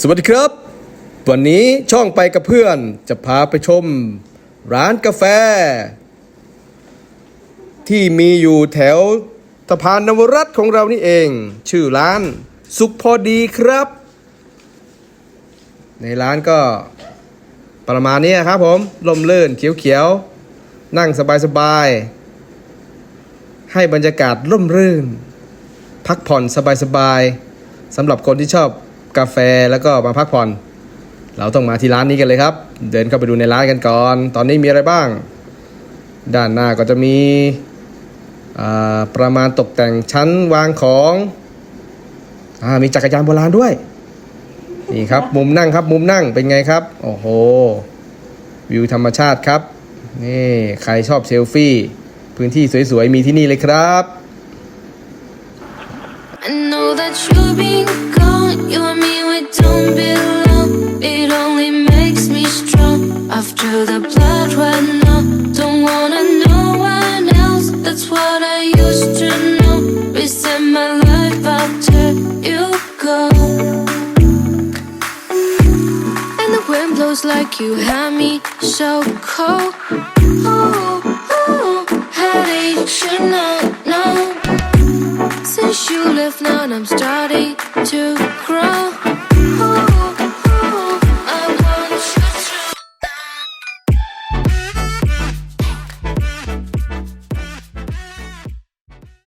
สวัสดีครับ วันนี้ช่องไปกับเพื่อนจะพาไปชม ร้านกาแฟ ที่มีอยู่แถวสะพานนวรัตของเรานี่เอง ชื่อร้านสุขพอดีครับ ในร้านก็ประมาณนี้ครับผมลมเลื่นเขียวๆ นั่งสบายๆ ให้บรรยากาศร่มรื่น พักผ่อนสบายๆสำหรับคนที่ชอบ กาแฟแล้วก็มาพักผ่อน เราต้องมาที่ร้านนี้กันเลยครับ เดินเข้าไปดูในร้านกันก่อน ตอนนี้มีอะไรบ้าง ด้านหน้าก็จะมีประมาณตกแต่งชั้นวางของอมีจักรยานโบราณด้วย นี่ครับ มุมนั่งครับ มุมนั่งเป็นไงครับ โอ้โห วิวธรรมชาติครับ นี่ ใครชอบเซลฟี่ พื้นที่สวยๆ มีที่นี่เลยครับ I know that you've been gone. You and me, we don't belong. It only makes me strong. After the blood ran out, don't wanna know one else. That's what I used to know. Reset my life after you go. And the wind blows like you had me so cold. Oh, cliff, now I'm starting to crawl.